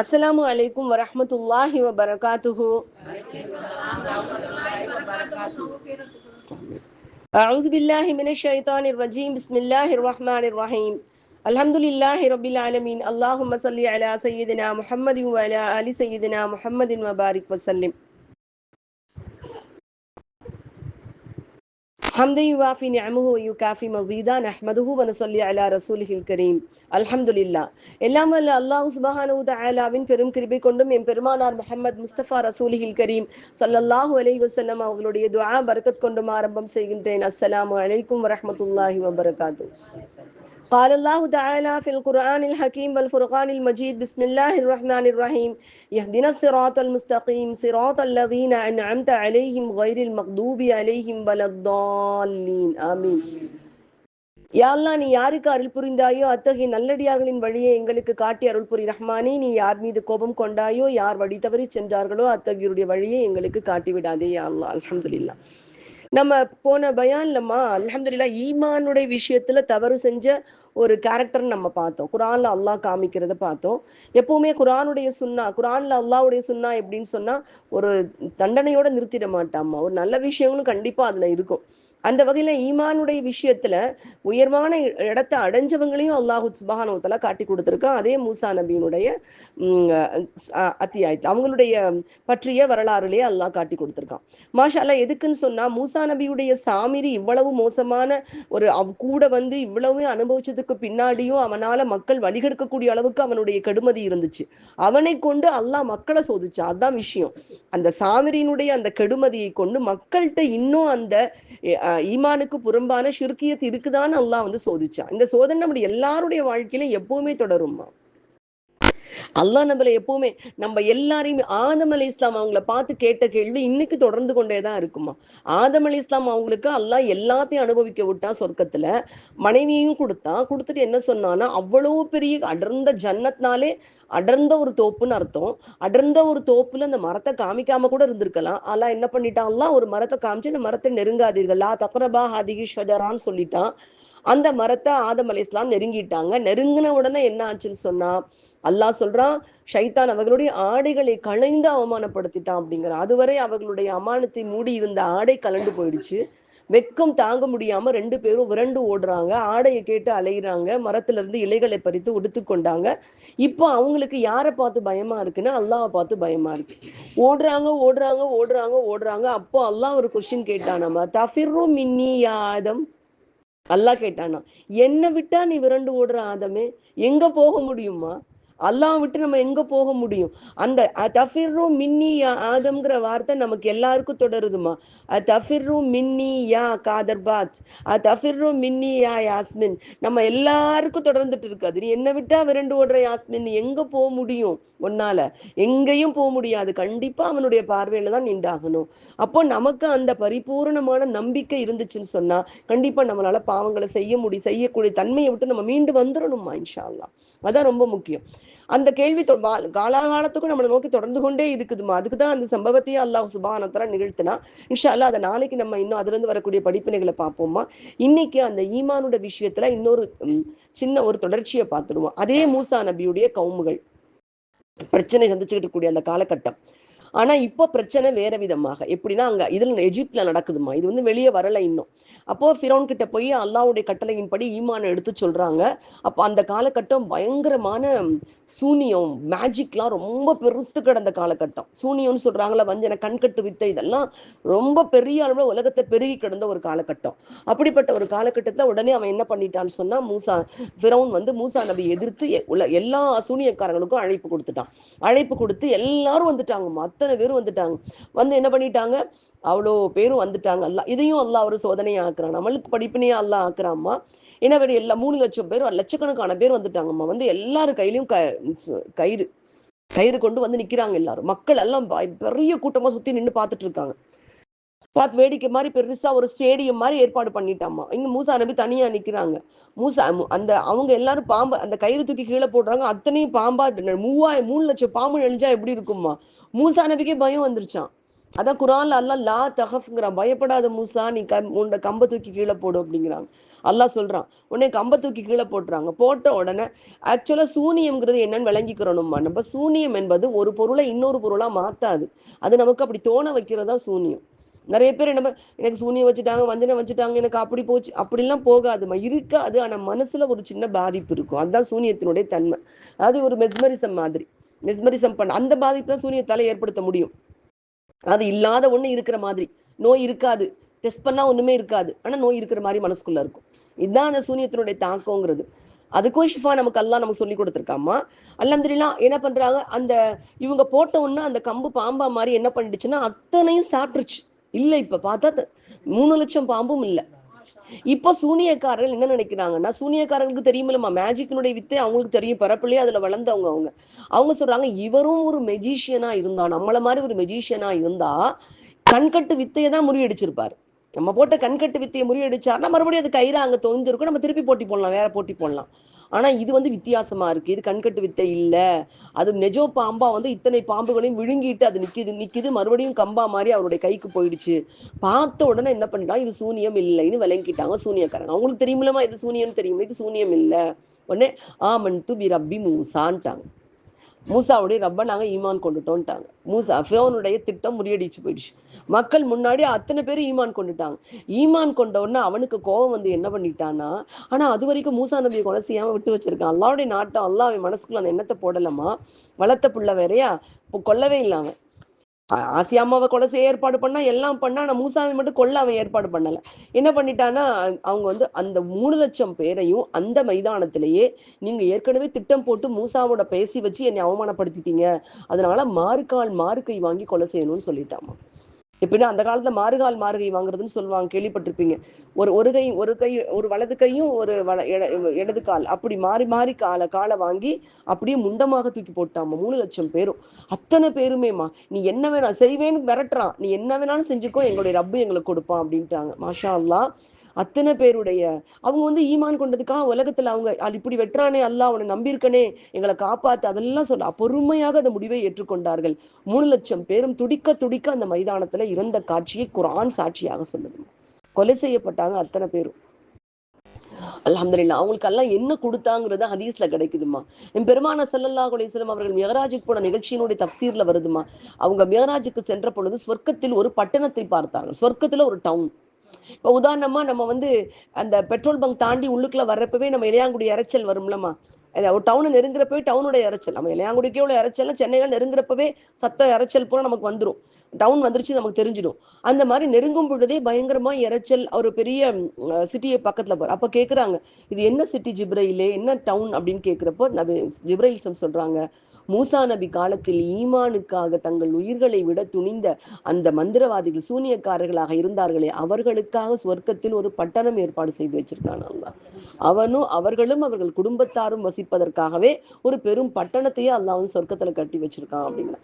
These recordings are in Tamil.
அஸ்ஸலாமு அலைக்கும் வரஹ்மத்துல்லாஹி வபரகாத்துஹு أعوذ بالله من الشيطان الرجيم بسم الله الرحمن الرحيم الحمد لله رب العالمين اللهم صل على سيدنا محمد وعلى آل سيدنا محمد وبارك وسلم حمدا يوافي نعمه ويكافي مزيدا نحمده ونصلي على رسوله الكريم الحمد لله எல்லாம் வல்ல அல்லாஹ் சுபஹானஹு தஆலாவின் பெரும் கிருபை கொண்டும் என் பெருமானார் முஹம்மது முஸ்தபா ரசூலில் கரீம் ஸல்லல்லாஹு அலைஹி வஸல்லம் அவர்களுடைய துஆ பரக்கத் கொண்டும் ஆரம்பம் செய்கின்றேன் அஸ்ஸலாமு அலைக்கும் வரஹ்மத்துல்லாஹி வபரகாத்துஹு قال الله تعالى في القرآن الحكيم والفرقان المجيد بسم الله الرحمن الرحيم يهدنا الصراط المستقيم صراط الذين أنعمت عليهم غير المغضوب عليهم ولا الضالين آمين யா அல்லாஹ் நீ யாருக்கு அருள் புரிந்தாயோ அத்தகைய நல்லடியார்களின் வழியை எங்களுக்கு காட்டி அருள் புரி ரஹ்மானே நீ யார் மீது கோபம் கொண்டாயோ யார் வழி தவறி சென்றார்களோ அத்தகையோருடைய வழியை எங்களுக்கு காட்டி விடாதே யா அல்லாஹ் அல்ஹம்துலில்லா நம்ம போன பயான்லம்மா அலமதுல்லா ஈமானுடைய விஷயத்துல தவறு செஞ்ச ஒரு கேரக்டர் நம்ம பார்த்தோம். குரான்ல அல்லாஹ் காமிக்கிறத பார்த்தோம். எப்பவுமே குரானுடைய சுன்னா குரான்ல அல்லாவுடைய சுன்னா எப்படின்னு சொன்னா ஒரு தண்டனையோட நிறுத்திட மாட்டாம்மா. ஒரு நல்ல விஷயங்களும் கண்டிப்பா அதுல இருக்கும். அந்த வகையில ஈமானுடைய விஷயத்துல உயர்வான இடத்தை அடைஞ்சவங்களையும் அல்லாஹு சுபஹானவத்தலா காட்டி கொடுத்துருக்கான். அதே மூசா நபியினுடைய அத்தியாயத்தில் அவங்களுடைய பற்றிய வரலாறுலயே அல்லாஹ் காட்டி கொடுத்துருக்கான். மாஷா அல்லா எதுக்குன்னு சொன்னா மூசா நபியுடைய சாமிரி இவ்வளவு மோசமான ஒரு அவ் கூட வந்து இவ்வளவு அனுபவிச்சதுக்கு பின்னாடியும் அவனால மக்கள் வழிகெடுக்கக்கூடிய அளவுக்கு அவனுடைய கெடுமதி இருந்துச்சு. அவனை கொண்டு அல்லாஹ் மக்களை சோதிச்சான். அதான் விஷயம். அந்த சாமிரியினுடைய அந்த கெடுமதியை கொண்டு மக்கள்கிட்ட இன்னும் அந்த ஈமானுக்கு புறம்பான ஷிர்கியத் இருக்குதான்னு அல்லாஹ் வந்து சோதிச்சான். இந்த சோதனை நம்முடைய எல்லாருடைய வாழ்க்கையில எப்பவுமே தொடருமா அல்லாஹ் நம்மள எப்பவுமே நம்ம எல்லாரையுமே ஆதம் அலி இஸ்லாம் அவங்கள பார்த்து கேட்ட கேள்வி இன்னைக்கு தொடர்ந்து கொண்டேதான் இருக்குமா? ஆதம் அலி இஸ்லாம் அவங்களுக்கு அல்லாஹ் எல்லாத்தையும் அனுபவிக்க விட்டா சொர்க்கத்துல மனைவியையும் கொடுத்தான் கொடுத்துட்டு என்ன சொன்னான்னா அவ்வளவு பெரிய அடர்ந்த ஜன்னத்னாலே அடர்ந்த ஒரு தோப்புன்னு அர்த்தம். அடர்ந்த ஒரு தோப்புல அந்த மரத்தை காமிக்காம கூட இருந்திருக்கலாம். ஆனா என்ன பண்ணிட்டான்? ஒரு மரத்தை காமிச்சு இந்த மரத்தை நெருங்காதீர்கள். லா தக்ரபா ஹதிகி ஷஜரான்னு சொல்லிட்டான். அந்த மரத்தை ஆதம் அலி இஸ்லாம் நெருங்கிட்டாங்க. நெருங்கின உடனே என்ன ஆச்சுன்னு சொன்னா அல்லாஹ் சொல்றான் ஷைத்தான் அவர்களுடைய ஆடைகளை களைந்து அவமானப்படுத்திட்டான் அப்படிங்கிறான் அதுவரை அவர்களுடைய அமானத்தை மூடி இருந்த ஆடை கலண்டு போயிடுச்சு. வெக்கம் தாங்க முடியாம ரெண்டு பேரும் விரண்டு ஓடுறாங்க. ஆடையை கேட்டு அலையிறாங்க. மரத்துல இருந்து இலைகளை பறித்து உடுத்து கொண்டாங்க. இப்போ அவங்களுக்கு யாரை பார்த்து பயமா இருக்குன்னா அல்லாவை பார்த்து பயமா இருக்கு. ஓடுறாங்க ஓடுறாங்க ஓடுறாங்க ஓடுறாங்க. அப்போ அல்லாஹ் ஒரு கொஸ்டின் கேட்டானாமா தஃபிர்ரு மின்னி அல்லா கேட்டானா என்னை விட்டா நீ விரண்டு ஓடுற ஆதமே எங்க போக முடியுமா? அல்லாஹ் விட்டு நம்ம எங்க போக முடியும்? அந்த தஃபிர்ரு மின்னி யா ஆதம்ங்கிற வார்த்தை நமக்கு எல்லாருக்கும் தொடருதுமா? தஃபிர்ரு மின்னி யா காதர்பாத் தஃபிர்ரு மின்னி யா யாஸ்மின். நம்ம எல்லாருக்கும் தொடர்ந்துட்டு இருக்காது நீ என்ன விட்டா விரண்டு ஓடுற யாஸ்மின். நீ எங்க போக முடியும் உன்னால? எங்கேயும் போக முடியாது. கண்டிப்பா அவனுடைய பார்வையில தான் நின்றாகணும் அப்போ நமக்கு அந்த பரிபூர்ணமான நம்பிக்கை இருந்துச்சுன்னு சொன்னா கண்டிப்பா நம்மளால பாவங்களை செய்ய முடியும் செய்யக்கூடிய தன்மையை விட்டு நம்ம மீண்டு வந்துடணுமா இன்ஷா அல்லா அதான் ரொம்ப முக்கியம். அந்த கேள்வி காலாகாலத்துக்கும் நம்மளை நோக்கி தொடர்ந்து கொண்டே இருக்குதுமா அதுக்குதான் அந்த சம்பவத்தையே அல்லாஹ் சுபானத்தர நிகழ்த்தினா இன்ஷா அல்லா அதை நாளைக்கு நம்ம இன்னும் அதுல இருந்து வரக்கூடிய படிப்பினைகளை பார்ப்போமா இன்னைக்கு அந்த ஈமானோட விஷயத்துல இன்னொரு சின்ன ஒரு தொடர்ச்சியை பார்த்துடுவோம். அதே மூசா நபியுடைய கவுமுகள். பிரச்சனை சந்திச்சுக்கிட்டு கூடிய அந்த காலகட்டம். ஆனா இப்போ பிரச்சனை வேற விதமாக. எப்படின்னா அங்க இதுல எஜிப்ட்ல நடக்குதுமா இது வந்து வெளியே வரல இன்னும். அப்போ ஃபிரோன் கிட்ட போய் அல்லாவுடைய கட்டளையின்படி ஈமான எடுத்து சொல்றாங்க. அப்போ அந்த காலகட்டம் பயங்கரமான சூனியம் மேஜிக்லாம் ரொம்ப பெருத்து கிடந்த காலகட்டம். சூனியம்னு சொல்றாங்களா வஞ்சன கண்கட்டு வித்தை இதெல்லாம் ரொம்ப பெரிய அளவில் உலகத்தை பெருகி கிடந்த ஒரு காலகட்டம். அப்படிப்பட்ட ஒரு காலகட்டத்தில் உடனே அவன் என்ன பண்ணிட்டான்னு சொன்னா மூசா ஃபிரௌன் வந்து மூசா நபி எதிர்த்து எல்லா சூனியக்காரங்களுக்கும் அழைப்பு கொடுத்துட்டான். அழைப்பு கொடுத்து எல்லாரும் வந்துட்டாங்க அத்தனை பேரும் வந்துட்டாங்க. வந்து என்ன பண்ணிட்டாங்க? அவ்வளோ பேரும் வந்துட்டாங்க. அல்லா இதையும் அல்லா ஒரு சோதனையாக ஆக்குறான். நம்மளுக்கு படிப்பினையா அல்லா ஆக்குறாம்மா ஏன்னா வேற எல்லா மூணு லட்சம் பேர் லட்சக்கணக்கான பேர் வந்துட்டாங்கம்மா. வந்து எல்லாரும் கையிலயும் க கயிறு கயிறு கொண்டு வந்து நிக்கிறாங்க எல்லாரும். மக்கள் எல்லாம் பெரிய கூட்டமா சுத்தி நின்று பார்த்துட்டு இருக்காங்க. பார்த்து வேடிக்கை மாதிரி பெருசா ஒரு ஸ்டேடியம் மாதிரி ஏற்பாடு பண்ணிட்டாமா இங்க மூசா நபி தனியா நிக்கிறாங்க. மூசா அந்த அவங்க எல்லாரும் பாம்பு அந்த கயிறு தூக்கி கீழே போடுறாங்க. அத்தனையும் பாம்பா மூவாயிரம் மூணு லட்சம் பாம்பு நெளிஞ்சா எப்படி இருக்குமா மூசா நபிக்கே பயம் வந்துருச்சான் அதான் குரான்ல அல்ல லா தஹஃப்ங்கிறான். பயப்படாத மூசா நீ க உண்ட கம்பை தூக்கி கீழே போடு அப்படிங்கிறாங்க. அல்லாஹ் சொல்றான் உடனே கம்ப தூக்கி கீழே போட்டுறாங்க. போட்ட உடனே ஆக்சுவலா சூனியம்ங்கிறது என்னன்னு விளங்கிக்கிறோம்மா நம்ம சூனியம் என்பது ஒரு பொருளை இன்னொரு பொருளா மாற்றாது அது நமக்கு அப்படி தோண வைக்கிறதா சூனியம். நிறைய பேர் என்ன எனக்கு சூனியம் வச்சுட்டாங்க வஞ்சனை வச்சுட்டாங்க எனக்கு அப்படி போச்சு அப்படிலாம் போகாதுமா இருக்காது ஆனால் மனசுல ஒரு சின்ன பாதிப்பு இருக்கும். அதுதான் சூனியத்தினுடைய தன்மை. அது ஒரு மெஸ்மரிசம் மாதிரி. மெஸ்மரிசம் பண்ண அந்த பாதிப்பு தான் சூனியத்தால ஏற்படுத்த முடியும். அது இல்லாத ஒண்ணு இருக்கிற மாதிரி. நோய் இருக்காது. டெஸ்ட் பண்ணா ஒண்ணுமே இருக்காது. ஆனா நோய் இருக்கிற மாதிரி மனசுக்குள்ள இருக்கும். இதுதான் அந்த சூனியத்தினுடைய தாக்கங்கிறது. அதுக்கும் ஷிஃபா நமக்கு எல்லாம் நமக்கு சொல்லி கொடுத்துருக்காமா அல்லந்திரிலாம் என்ன பண்றாங்க? அந்த இவங்க போட்ட உடனே அந்த கம்பு பாம்பா மாதிரி என்ன பண்ணிடுச்சுன்னா அத்தனையும் சாப்பிட்டுருச்சு. இல்ல இப்ப பார்த்தா மூணு லட்சம் பாம்பும் இல்ல. இப்ப சூனியக்காரர்கள் என்ன நினைக்கிறாங்கன்னா சூனியக்காரர்களுக்கு தெரியுமில்லமா மேஜிக்கினுடைய வித்தை அவங்களுக்கு தெரியும். பிறப்பிலேயே அதுல வளர்ந்தவங்க அவங்க. அவங்க சொல்றாங்க இவரும் ஒரு மெஜிஷியனா இருந்தா நம்மள மாதிரி ஒரு மெஜிஷியனா இருந்தா கண்கட்டு வித்தையை தான் முறியடிச்சிருப்பாரு. நம்ம போட்ட கண்கட்டு வித்தையை முறியடிச்சார்னா மறுபடியும் அது கயிறு அங்க தொங்கிருக்கும். நம்ம திருப்பி போட்டி போடலாம் வேற போட்டி போடலாம். ஆனா இது வந்து வித்தியாசமா இருக்கு. இது கண்கட்டு வித்தை இல்ல. அது நெஜோ பாம்பா வந்து இத்தனை பாம்புகளையும் விழுங்கிட்டு அது நிற்கிது நிற்கிது மறுபடியும் கம்பா மாதிரி அவருடைய கைக்கு போயிடுச்சு. பார்த்த உடனே என்ன பண்ணிட்டான் இது சூனியம் இல்லைன்னு விளங்கிட்டாங்க சூனியக்காரங்க. அவங்களுக்கு தெரியுமில்லமா இது சூனியம் தெரியுமா? இது சூனியம் இல்ல. உடனே ஆமன் து பி ரப்பி மூசான்ட்டாங்க. மூசாவுடைய ரப்ப நாங்க ஈமான் கொண்டுட்டோம்ட்டாங்க மூசா ஃபிரோனுடைய திட்டம் முறியடிச்சு போயிடுச்சு. மக்கள் முன்னாடி அத்தனை பேர் ஈமான் கொண்டுட்டாங்க. ஈமான் கொண்ட உடனே அவனுக்கு கோபம் வந்து என்ன பண்ணிட்டானா ஆனா அது வரைக்கும் மூசா நபியை கொலை செய்யாம விட்டு வச்சிருக்கான். அல்லாவுடைய நாட்டம் அல்லாஹ் அவன் மனசுக்குள்ள அந்த எண்ணத்தை போடலமா வளர்த்த புள்ள வேறையா? இப்போ கொல்லவே இல்லாம அவன். ஆ- ஆசியாமாவை கொலை செய்ய ஏற்பாடு பண்ணா எல்லாம் பண்ணா ஆனா மூசாவை மட்டும் கொல்ல அவன் ஏற்பாடு பண்ணல. என்ன பண்ணிட்டான்னா அவங்க வந்து அந்த மூணு லட்சம் பேரையும் அந்த மைதானத்திலேயே நீங்க ஏற்கனவே திட்டம் போட்டு மூசாவோட பேசி வச்சு என்னை அவமானப்படுத்திட்டீங்க. அதனால மார்க்கால் மார்க்கை வாங்கி கொலை செய்யணும்னு சொல்லிட்டாமா. எப்படின்னா அந்த காலத்துல மாறுகால் மாறுகை வாங்குறதுன்னு சொல்லுவாங்க கேள்விப்பட்டிருப்பீங்க. ஒரு ஒரு கை ஒரு கை ஒரு வலது கையும் ஒரு வல எட- இடது கால். அப்படி மாறி மாறி காலை காலை வாங்கி அப்படியே முண்டமாக தூக்கி போட்டாமா? மூணு லட்சம் பேரும். அத்தனை பேருமேமா நீ என்ன வேணா செய்வேன்னு மிரட்டுறான். நீ என்ன வேணாலும் செஞ்சுக்கோ எங்களுடைய ரப்பு எங்களுக்கு கொடுப்பான் அப்படின்ட்டாங்க. மாஷா அல்லா அத்தனை பேருடைய. அவங்க வந்து ஈமான் கொண்டதுக்காக உலகத்துல அவங்க அது இப்படி வெட்டுறானே அல்லாஹ் அவனை நம்பியிருக்கனே எங்களை காப்பாத்து. அதெல்லாம் சொல்ல பொறுமையாக அந்த முடிவை ஏற்றுக்கொண்டார்கள். மூணு லட்சம் பேரும் துடிக்க துடிக்க அந்த மைதானத்துல இறந்த காட்சியை குரான் சாட்சியாக சொல்லுது. கொலை செய்யப்பட்டாங்க அத்தனை பேரும். அல்ஹம்துலில்லாஹ் அவங்களுக்கு எல்லாம் என்ன கொடுத்தாங்கிறது ஹதீஸ்ல கிடைக்குதுமா என் பெருமான ஸல்லல்லாஹு குலேசலம் அவர்கள் மெகராஜுக்கு போன நிகழ்ச்சியினுடைய தப்சீர்ல வருதுமா அவங்க மெகராஜுக்கு சென்ற பொழுது சொர்க்கத்தில் ஒரு பட்டணத்தை பார்த்தார்கள் சொர்க்கத்துல ஒரு டவுன் இப்போ உதாரணமா நம்ம வந்து அந்த பெட்ரோல் பங்க் தாண்டி உள்ளுக்குள்ள வர்றப்பவே நம்ம இளையாங்குடி இறைச்சல் வரும்லம்மா. அது ஒரு டவுனை நெருங்குறப்பவே டவுனுடைய இறைச்சல் நம்ம இளையாங்குடிக்கே உள்ள இறைச்சல்னா சென்னையில் நெருங்குறப்பவே சத்த இறைச்சல் பூரா நமக்கு வந்துரும். டவுன் வந்துருச்சு நமக்கு தெரிஞ்சிடும். அந்த மாதிரி நெருங்கும் பொழுதே பயங்கரமா இறைச்சல் ஒரு பெரிய சிட்டியை பக்கத்துல போற அப்ப கேக்குறாங்க இது என்ன சிட்டி ஜிப்ரையிலே? என்ன டவுன் அப்படின்னு கேக்குறப்போ நபி ஜிப்ரைல்சம் சொல்றாங்க. மூசா நபி காலத்தில் ஈமானுக்காக தங்கள் உயிர்களை விட துணிந்த அந்த மந்திரவாதிகள் சூனியக்காரர்களாக இருந்தார்களே அவர்களுக்காக சொர்க்கத்தில் ஒரு பட்டணம் ஏற்பாடு செய்து வச்சிருக்கான் அவனும் அவர்களும் அவர்கள் குடும்பத்தாரும் வசிப்பதற்காகவே ஒரு பெரும் பட்டணத்தையே அல்லாஹ் வந்து சொர்க்கத்துல கட்டி வச்சிருக்கான் அப்படின்னு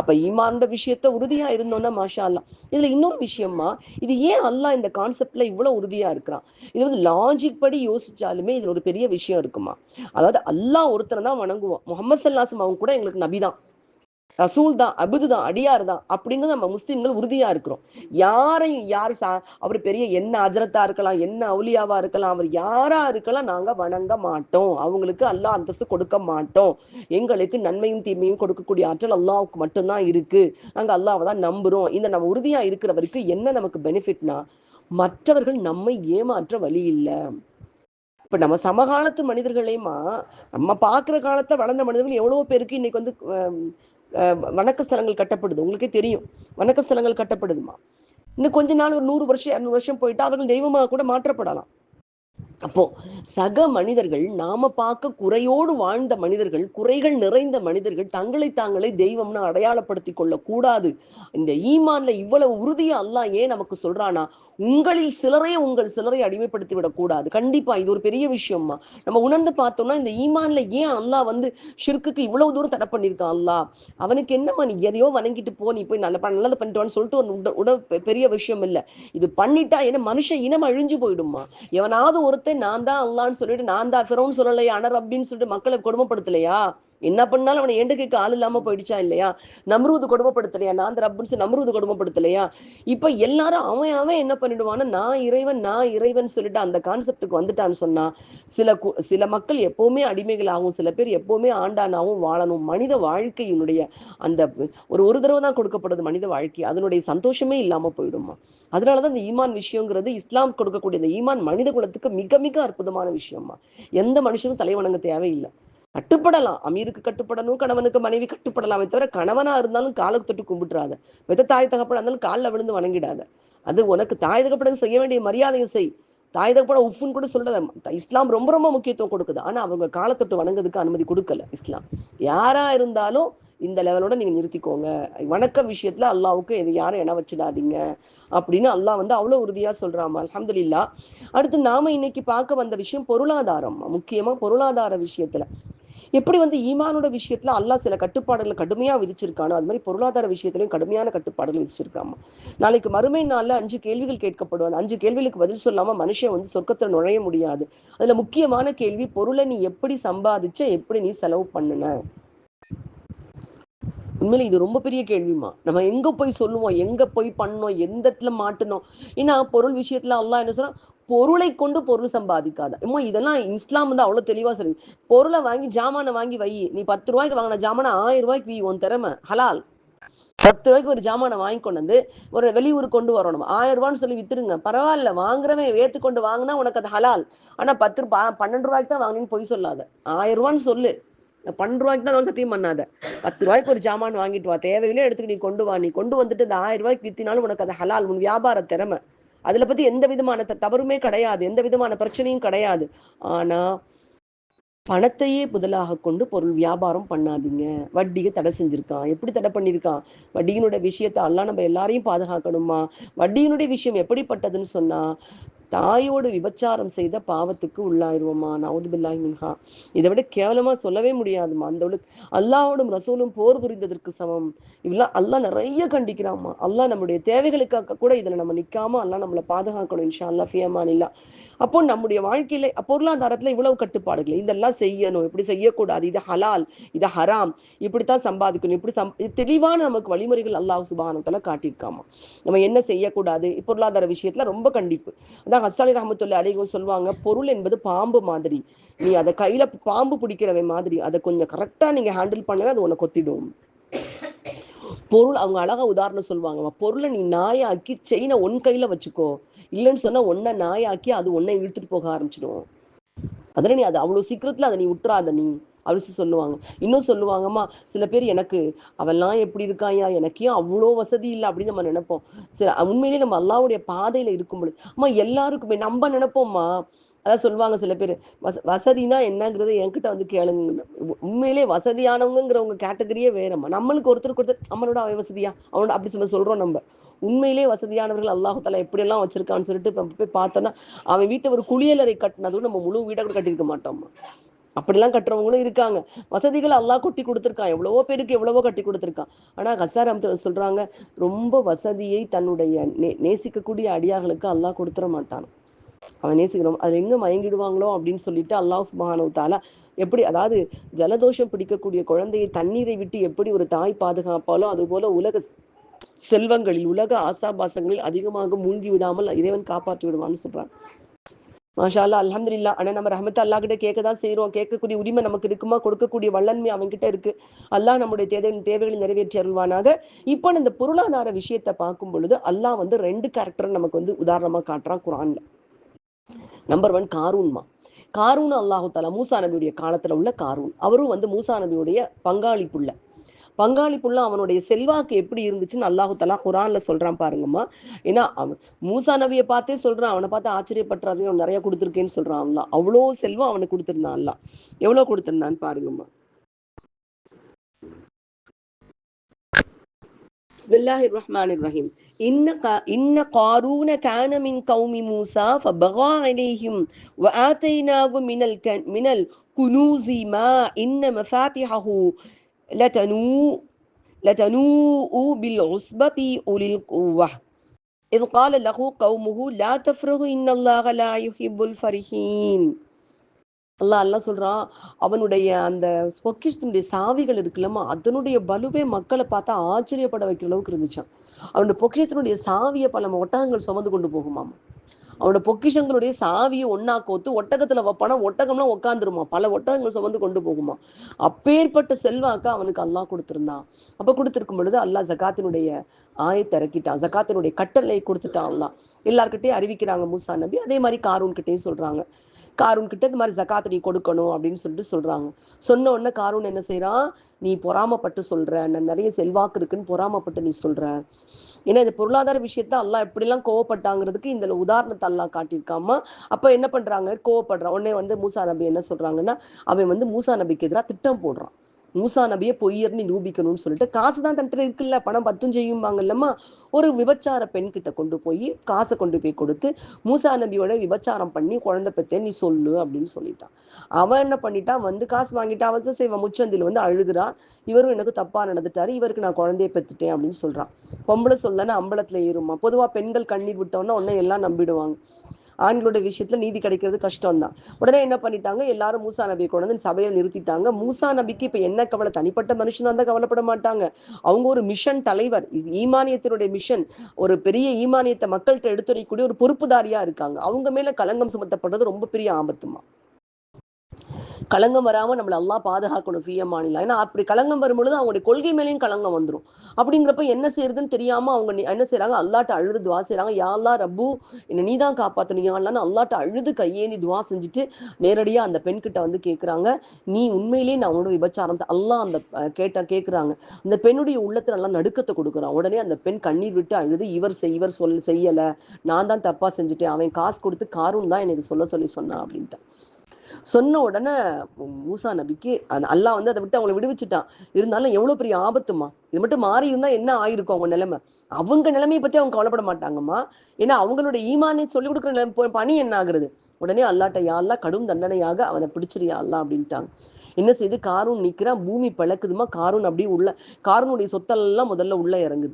அப்ப ஈமானோட விஷயத்த உறுதியா இருந்தோம்னா மாஷா அல்லாஹ் இதுல இன்னொரு விஷயமா இது ஏன் அல்லாஹ் இந்த கான்செப்ட்ல இவ்வளவு உறுதியா இருக்கிறான்? இது வந்து லாஜிக் படி யோசிச்சாலுமே இதுல ஒரு பெரிய விஷயம் இருக்குமா? அதாவது அல்லாஹ் ஒருத்தனை தான் வணங்குவோம் முகமது சல்லாசம் அவங்க கூட எங்களுக்கு நபி தான். ரசூல் தான் அபுது தான் அடியார் தான். அப்படிங்கிறது நம்ம முஸ்லீம்கள் உறுதியா இருக்கிறோம். யாரையும் யார் சா அவர் பெரிய என்ன அஜரத்தா இருக்கலாம் என்ன அவுலியாவா இருக்கலாம் அவர் யாரா இருக்கலாம் நாங்க வணங்க மாட்டோம். அவங்களுக்கு அல்லாஹ் அந்தஸ்து கொடுக்க மாட்டோம். எங்களுக்கு நன்மையும் தீமையும் கொடுக்கக்கூடிய ஆற்றல் அல்லாவுக்கு மட்டும்தான் இருக்கு. நாங்க அல்லாவை தான் நம்புறோம். இந்த நம்ம உறுதியா இருக்கிற வரைக்கும் என்ன நமக்கு பெனிஃபிட்னா மற்றவர்கள் நம்மை ஏமாற்ற வழி இல்லை. இப்ப நம்ம சமகாலத்து மனிதர்களையுமா நம்ம பாக்குற காலத்துல வளர்ந்த மனிதர்கள் எவ்வளவோ பேருக்கு இன்னைக்கு வந்து வணக்க ஸ்தலங்கள் கட்டப்படுது. உங்களுக்கே தெரியும். வணக்க ஸ்தலங்கள் கட்டப்படுதுமா. இன்னும் கொஞ்ச நாள் ஒரு நூறு வருஷம் இரநூறு வருஷம் போயிட்டா அவர்கள் தெய்வமாக கூட மாற்றப்படலாம். அப்போ சக மனிதர்கள் நாம பார்க்க குறையோடு வாழ்ந்த மனிதர்கள் குறைகள் நிறைந்த மனிதர்கள் தங்களை தாங்களே தெய்வம்னு அடையாளப்படுத்திக் கொள்ள கூடாது இந்த ஈமான்ல இவ்வளவு உறுதியா அல்லா ஏன் நமக்கு சொல்றானா உங்களில் சிலரே உங்கள் சிலரை அடிமைப்படுத்தி விடக்கூடாது கண்டிப்பா இது ஒரு பெரிய விஷயம்மா. நம்ம உணர்ந்து பார்த்தோம்னா இந்த ஈமான்ல ஏன் அல்லாஹ் வந்து ஷிர்க்குக்கு இவ்வளவு தூரம் தடை பண்ணியிருக்கான் அல்லாஹ்? அவனுக்கு என்னம்மா நீ எதையோ வணங்கிட்டு போ நீ போய் நல்ல ப- நல்லது பண்ணிட்டு சொல்லிட்டு ஒரு உட பெரிய விஷயம் இல்ல. இது பண்ணிட்டா ஏன்னா மனுஷன் இனம் அழிஞ்சு போயிடுமா எவனாவது ஒருத்தன் நான் தான் அல்லான்னு சொல்லிட்டு நான் தான் ஃபிரோன்னு சொல்லலையா அனர் அப்படின்னு சொல்லிட்டு மக்களை கொடுமைப்படுத்தலையா? என்ன பண்ணாலும் அவனை ஏண்டு கேட்க ஆள் இல்லாம போயிடுச்சா இல்லையா? நம்ரூது கொடுமைப்படுத்தலையா? நான் அந்த ரப்புன்னு சொல்லி நம்ரூது கொடுமைப்படுத்தலையா? இப்ப எல்லாரும் அவன் அவன் என்ன பண்ணிடுவான்னா நான் இறைவன் நான் இறைவன் சொல்லிட்டு அந்த கான்செப்டுக்கு வந்துட்டான்னு சொன்னா சில கு- சில மக்கள் எப்பவுமே அடிமைகளாகவும் சில பேர் எப்பவுமே ஆண்டானாவும் வாழணும். மனித வாழ்க்கையினுடைய அந்த ஒரு ஒரு தடவை தான் கொடுக்கப்படுது மனித வாழ்க்கை. அதனுடைய சந்தோஷமே இல்லாம போயிடுமா? அதனாலதான் இந்த ஈமான் விஷயங்கிறது இஸ்லாம் கொடுக்கக்கூடிய இந்த ஈமான் மனித குலத்துக்கு மிக மிக அற்புதமான விஷயமா? எந்த மனுஷனும் தலைவணங்க தேவையில்லை. கட்டுப்படலாம். அமீருக்கு கட்டுப்படணும் கணவனுக்கு மனைவி கட்டுப்படலாமே தவிர கணவனா இருந்தாலும் காலுக்கு தொட்டு கும்பிட்டுறாத. மெத்த தாய் தகப்பட இருந்தாலும் காலில் விழுந்து வணங்கிடாத. அது உனக்கு தாய் தகப்பட செய்ய வேண்டிய மரியாதையை செய். தாய் தகப்பட உஃப்னு கூட சொல்றத இஸ்லாம் ரொம்ப ரொம்ப முக்கியத்துவம் கொடுக்குது. ஆனா அவங்க காலத்தொட்டு வணங்குறதுக்கு அனுமதி கொடுக்கல இஸ்லாம். யாரா இருந்தாலும் இந்த லெவலோட நீங்க நிறுத்திக்கோங்க. வணக்க விஷயத்துல அல்லாவுக்கு எது யாரும் என வச்சிடாதீங்க. அப்படின்னு அல்லாஹ் வந்து அவ்வளவு உறுதியா சொல்றாமா அலமதுல்லா அடுத்து நாம இன்னைக்கு பார்க்க வந்த விஷயம் பொருளாதாரம். முக்கியமா பொருளாதார விஷயத்துல. எப்படி வந்து ஈமானோட விஷயத்துல அல்லாஹ் சில கட்டுப்பாடுகளை கடுமையா விதிச்சிருக்கானோ அது மாதிரி பொருளாதார விஷயத்திலையும் கடுமையான கட்டுப்பாடுகள் விதிச்சிருக்காமா? நாளைக்கு மறுமை நாள்ல அஞ்சு கேள்விகள் கேட்கப்படும். அந்த அஞ்சு கேள்விகளுக்கு பதில் சொல்லாம மனுஷன் வந்து சொர்க்கத்துல நுழைய முடியாது. அதுல முக்கியமான கேள்வி பொருளை நீ எப்படி சம்பாதிச்ச எப்படி நீ செலவு பண்ணுன? உண்மையில இது ரொம்ப பெரிய கேள்விமா நம்ம எங்க போய் சொல்லுவோம் எங்க போய் பண்ணோம் எந்த இடத்துல மாட்டணும் ஏன்னா பொருள் விஷயத்துல அல்லா என்ன சொல்றோம் பொருளை கொண்டு பொருள் சம்பாதிக்காத. அம்மா இதெல்லாம் இஸ்லாம் வந்து அவ்வளவு தெளிவா சொல்லி பொருளை வாங்கி ஜாமானை வாங்கி வை. நீ பத்து ரூபாய்க்கு வாங்கின ஜாமானை ஆயிரம் ரூபாய்க்கு வை உன் திறமை ஹலால். பத்து ரூபாய்க்கு ஒரு ஜாமானை வாங்கி கொண்டு வந்து ஒரு வெளியூருக்கு கொண்டு வரணும். ஆயிரம் ரூபான்னு சொல்லி வித்துருங்க பரவாயில்ல வாங்குறவன் ஏத்துக்கொண்டு வாங்கினா உனக்கு அது ஹலால். ஆனா பத்து ரூபா பன்னெண்டு ரூபாய்க்கு தான் வாங்கினு பொய் சொல்லாத. ஆயிரம் ரூபான்னு சொல்லு. பன்னெண்டு ரூபாய்க்கு தான் சத்தியம் பண்ணாத. பத்து ரூபாய்க்கு ஒரு ஜாமான் வாங்கிட்டு வா. தேவையிலே எடுத்துட்டு நீ கொண்டு வா. நீ கொண்டு வந்துட்டு இந்த ஆயிரம் ரூபாய்க்கு வித்தினாலும் உனக்கு அது ஹலால். உன் வியாபார திறமை. அதுல பத்தி எந்த விதமான த- தவறுமே கிடையாது. எந்த விதமான பிரச்சனையும் கிடையாது. ஆனா பணத்தையே முதலாக கொண்டு பொருள் வியாபாரம் பண்ணாதீங்க. வட்டியை தடை செஞ்சிருக்கான். எப்படி தடை பண்ணியிருக்கான் வட்டியினுடைய விஷயத்தை எல்லாம் நம்ம எல்லாரையும் பாதுகாக்கணுமா? வட்டியினுடைய விஷயம் எப்படிப்பட்டதுன்னு சொன்னா தாயோடு விபச்சாரம் செய்த பாவத்துக்கு உள்ளாயிருவோமா? நவுதுபில்லாய் மின்ஹா. இதை விட கேவலமா சொல்லவே முடியாதுமா. அந்தவளுக்கு அல்லாவோடும் ரசூலும் போர் புரிந்ததற்கு சமம். இவெல்லாம் அல்லாஹ் நிறைய கண்டிக்கிறாம்மா அல்லாஹ் நம்முடைய தேவைகளுக்காக கூட இதுல நம்ம நிக்காம அல்லாஹ் நம்மளை பாதுகாக்கணும் இன்ஷா அல்லாஹ் ஃபியமானில்லா. அப்போ நம்முடைய வாழ்க்கையில பொருளாதாரத்துல இவ்வளவு கட்டுப்பாடுகள். இதெல்லாம் செய்யணும். இப்படி செய்யக்கூடாது. இது ஹலால். இது ஹராம். இப்படித்தான் சம்பாதிக்கணும். இப்படி சம் இது தெளிவான நமக்கு வழிமுறைகள் அல்லாஹ் சுபானத்துல காட்டியிருக்காமா? நம்ம என்ன செய்யக்கூடாது? பொருளாதார விஷயத்துல ரொம்ப கண்டிப்பு. அதான் ஹஸ்ஸாலி ரஹமத்துல்லா அலிகம் சொல்லுவாங்க பொருள் என்பது பாம்பு மாதிரி. நீ அதை கையில பாம்பு பிடிக்கிறவன் மாதிரி அதை கொஞ்சம் கரெக்டா நீங்க ஹேண்டில் பண்ணல அது உன்னை கொத்திடும். பொருள் அவங்க அழகா உதாரணம் சொல்லுவாங்க பொருளை நீ நாயாக்கி செயினை உன் கையில வச்சுக்கோ. இல்லைன்னு சொன்னா ஒன்ன நாயாக்கி அது உன்னை இழுத்துட்டு போக ஆரம்பிச்சிடும். அதில் நீ அது அவ்வளவு சீக்கிரத்துல அதை நீ விட்டுறாத நீ அப்படின்னு சொல்லுவாங்க. இன்னும் சொல்லுவாங்கம்மா சில பேர் எனக்கு அவெல்லாம் எப்படி இருக்காயா எனக்கே அவ்வளோ வசதி இல்லை? அப்படின்னு நம்ம நினைப்போம். சரி உண்மையிலேயே நம்ம அல்லாவுடைய பாதையில இருக்கும் பொழுது அம்மா எல்லாருக்குமே நம்ம நினைப்போம்மா. அதான் சொல்லுவாங்க சில பேர். வச வசதினா என்னங்கிறது என்கிட்ட வந்து கேளுங்க. உண்மையிலே வசதியானவங்கிறவங்க கேட்டகரியே வேறம்மா. நம்மளுக்கு ஒருத்தருக்கு ஒருத்தர் நம்மளோட அவன் வசதியா? அவனோட அப்படி சொல்ல சொல்றோம் நம்ம. உண்மையிலே வசதியானவர்கள் அல்லாஹு தாலா எப்படி எல்லாம் வச்சிருக்கான்னு சொல்லிட்டு போய் பார்த்தோம்னா அவன் வீட்டை ஒரு குளியலறை கட்டினதும் நம்ம முழு வீட்டை கூட கட்டியிருக்க மாட்டோம் அப்படிலாம் கட்டுறவங்களும் இருக்காங்க. வசதிகள் அல்லாஹ் கொட்டி கொடுத்துருக்கான். எவ்வளவோ பேருக்கு எவ்வளவோ கட்டி கொடுத்துருக்கான். ஆனா கசாரம் சொல்றாங்க ரொம்ப வசதியை தன்னுடைய நே நேசிக்கக்கூடிய அடியார்களுக்கு அல்லாஹ் கொடுத்துட மாட்டான். அவன் நேசிக்கிறோம் அதுல எங்க மயங்கிடுவாங்களோ அப்படின்னு சொல்லிட்டு அல்லாஹ் சுபஹானு தாலா எப்படி அதாவது ஜலதோஷம் பிடிக்கக்கூடிய குழந்தையை தண்ணீரை விட்டு எப்படி ஒரு தாய் பாதுகாப்பாலோ அது போல உலக செல்வங்களில் உலக ஆசாபாசங்களில் அதிகமாக மூழ்கி விடாமல் இறைவன் காப்பாற்றி விடுவான்னு சொல்றான். மாஷா அலமதுல்லா ஆனா நம்ம ரஹமத் அல்லா கிட்ட கேட்க தான் செய்யறோம் கேட்கக்கூடிய உரிமை நமக்கு இருக்குமா? கொடுக்கக்கூடிய வல்லன்மை அவன்கிட்ட இருக்கு. அல்லாஹ் நம்முடைய தேவை தேவைகளை நிறைவேற்றி அருள்வானாக. இப்போ இந்த பொருளாதார விஷயத்தை பார்க்கும் பொழுது அல்லாஹ் வந்து ரெண்டு கேரக்டர் நமக்கு வந்து உதாரணமா காட்டுறான் குரான்ல நம்பர் ஒன் காரூன்மா காரூன் அல்லாஹு தாலா மூசா நபியுடைய காலத்துல உள்ள காரூன். அவரும் வந்து மூசா நபியுடைய பங்காளிப்புள்ள பங்காளிப்புள்ள அவனுடைய செல்வாக்கு எப்படி இருந்துச்சுன்னு அல்லாஹு தலா குரான்ல சொல்றான் பாருங்கம்மா. ஏன்னா அவன் மூசா நபியை பார்த்தே சொல்றான் அவனை பார்த்து ஆச்சரியப்பட்டுறாதையும் நிறைய கொடுத்துருக்கேன்னு சொல்றான் அல்லா அவ்வளோ செல்வம் அவனுக்கு கொடுத்துருந்தான் அல்லா எவ்வளோ கொடுத்துருந்தான்னு பாருங்கம்மா. பிஸ்மில்லாஹி ரஹ்மான் ரஹீம் இன்ன காரூன கான கௌமி மூசா ஃபபகா மினல் மினல் குனூசி இன்ன மஃபாத்திஹஹு لتنوء لتنوء بالعصبة أولي القوة إذ قال له قومه لا تفرغ إن الله لا يحب الفرحين அல்லாஹ் அல்லாஹ் சொல்றான் அவனுடைய அந்த பொக்கிஷத்தினுடைய சாவிகள் இருக்குல்லம்மா அதனுடைய பலுவே மக்களை பார்த்தா ஆச்சரியப்பட வைக்கிற அளவுக்கு இருந்துச்சான் அவனுடைய பொக்கிஷத்தினுடைய சாவியை பல ஒட்டகங்கள் சுமந்து கொண்டு போகுமாமா அவனோட பொக்கிஷங்களுடைய சாவியை ஒன்னா கோத்து ஒட்டகத்துல வைப்பானா ஒட்டகம்னா உட்காந்துருமா பல ஒட்டகங்கள் சுமந்து கொண்டு போகுமா. அப்பேற்பட்ட செல்வாக்க அவனுக்கு அல்லாஹ் கொடுத்துருந்தான். அப்ப கொடுத்துருக்கும் பொழுது அல்லாஹ் ஜகாத்தினுடைய ஆயத்தை இறக்கிட்டான். ஜகாத்தினுடைய கட்டளை கொடுத்துட்டான் அல்லாஹ். எல்லார்கிட்டையும் அறிவிக்கிறாங்க மூசா நபி. அதே மாதிரி காரூன் கிட்டயும் சொல்றாங்க. காரூன் கிட்ட இந்த மாதிரி ஜக்காத்தை நீ கொடுக்கணும் அப்படின்னு சொல்லிட்டு சொல்றாங்க. சொன்ன உடனே காரூன் என்ன செய்யறான் நீ பொறாமப்பட்டு சொல்ற. நான் நிறைய செல்வாக்கு இருக்குன்னு பொறாமப்பட்டு நீ சொல்ற. ஏன்னா இந்த பொருளாதார விஷயத்த எல்லாம் எப்படிலாம் கோவப்பட்டாங்கிறதுக்கு இந்த உதாரணத்தை அல்லா காட்டியிருக்காமா? அப்ப என்ன பண்றாங்க? கோவப்படுறான். உடனே வந்து மூசா நபி என்ன சொல்றாங்கன்னா அவன் வந்து மூசா நபிக்கு எதிராக திட்டம் போடுறான். மூசா நபியை பொய்யர்னு நிரூபிக்கணும்னு சொல்லிட்டு காசு தான் தன்கிட்ட இருக்குல்ல பணம் பத்தும் செய்யும்பாங்கல்லம்மா ஒரு விபச்சார பெண் கிட்ட கொண்டு போய் காசை கொண்டு போய் கொடுத்து மூசா நபியோட விபச்சாரம் பண்ணி குழந்தை பெத்தே நீ சொல்லு அப்படின்னு சொல்லிட்டான். அவன் என்ன பண்ணிட்டான்? வந்து காசு வாங்கிட்டு அவன் செய்வான். முச்சந்தில் வந்து அழுகுறா. இவரும் எனக்கு தப்பா நடந்துட்டாரு. இவருக்கு நான் குழந்தைய பெத்துட்டேன் அப்படின்னு சொல்றான். பொம்பளை சொல்லனா அம்பலத்துல ஏறுமா பொதுவா பெண்கள் கண்ணீர் விட்டோன்னா உடனே எல்லாம் நம்பிடுவாங்க. ஆண்களோட விஷயத்துல நீதி கிடைக்கிறது கஷ்டம் தான் உடனே என்ன பண்ணிட்டாங்க? எல்லாரும் மூசா நபியை கொண்டு வந்து சபையை நிறுத்திட்டாங்க. மூசா நபிக்கு இப்ப என்ன கவலை? தனிப்பட்ட மனுஷனா இருந்தா கவலைப்பட மாட்டாங்க. அவங்க ஒரு மிஷன் தலைவர். ஈமானியத்தினுடைய மிஷன் ஒரு பெரிய ஈமானியத்தை மக்கள்கிட்ட எடுத்துரைக்கக்கூடிய ஒரு பொறுப்புதாரியா இருக்காங்க. அவங்க மேல களங்கம் சுமத்தப்படுறது ரொம்ப பெரிய ஆபத்துமா? களங்கம் வராமல் நம்மளை எல்லாம் பாதுகாக்கணும் ஃபிய மாநிலம் ஏன்னா அப்படி களங்கம் வரும்பொழுது அவங்களுடைய கொள்கை மேலேயும் களங்கம் வந்துடும் அப்படிங்கிறப்ப என்ன செய்யறதுன்னு தெரியாம அவங்க என்ன செய்கிறாங்க அல்லாட்ட அழுது துவா செய்கிறாங்க யாழ்லா ரப்பு என்ன நீ தான் காப்பாத்தணும். யாழ்லான்னு அல்லாட்ட அழுது கையேந்தி துவா செஞ்சுட்டு நேரடியாக அந்த பெண்கிட்ட வந்து கேட்குறாங்க நீ உண்மையிலேயே நான் உன்னோட விபச்சாரம் எல்லாம் அல்லாஹ் அந்த கேட்ட கேட்குறாங்க அந்த பெண்ணுடைய உள்ளத்தில் நல்லா நடுக்கத்தை கொடுக்குறான். உடனே அந்த பெண் கண்ணீர் விட்டு அழுது இவர் செய் இவர் சொல் செய்யலை. நான் தான் தப்பாக செஞ்சுட்டேன். அவன் காசு கொடுத்து காரும் தான் எனக்கு சொல்ல சொல்லி சொன்னான் அப்படின்ட்டு சொன்ன உடனே மூசா நபிக்கு அந்த அல்லாஹ் வந்து அதை விட்டு அவங்களை விடுவிச்சுட்டான். இருந்தாலும் எவ்வளவு பெரிய ஆபத்துமா? இது மட்டும் மாறி இருந்தா என்ன ஆயிருக்கும் அவங்க நிலைமை? அவங்க நிலைமையை பத்தி அவங்க கவலைப்பட மாட்டாங்கம்மா. ஏன்னா அவங்களுடைய ஈமானை சொல்லி கொடுக்குற நிலைமை- பணி என்ன ஆகுறது? உடனே அல்லாட்ட யா கடும் தண்டனையாக அவனை பிடிச்சிருயா அல்லா அப்படின்ட்டாங்க. என்ன செய்து? காரூன் நிக்கிறான். பூமி பழக்குதுமா காரூன் அப்படியே உள்ள காரூனுடைய சொத்தெல்லாம் முதல்ல உள்ள இறங்குது.